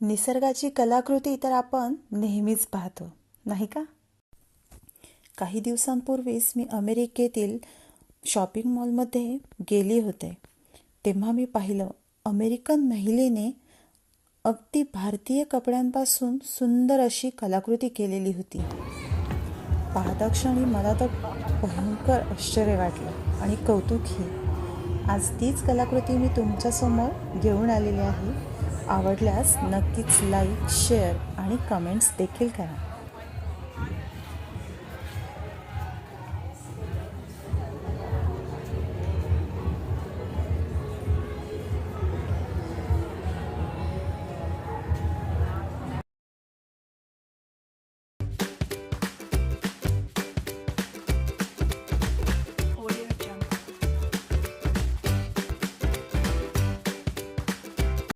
निसर्गाची कलाकृती तर आपण नेहमीच पाहतो नाही का? काही दिवसांपूर्वीच मी अमेरिकेतील शॉपिंग मॉलमध्ये गेली होते. तेव्हा मी पाहिलं अमेरिकन महिलेने अगदी भारतीय कपड्यांपासून सुंदर अशी कलाकृती केलेली होती. पाहता क्षणी मला तर भयंकर आश्चर्य वाटलं आणि कौतुकही आज तीच कलाकृती मी तुमच्यासमोर घेऊन आलेली आहे. आवडल्यास नक्कीच लाईक शेअर आणि कमेंट्स देखील करा.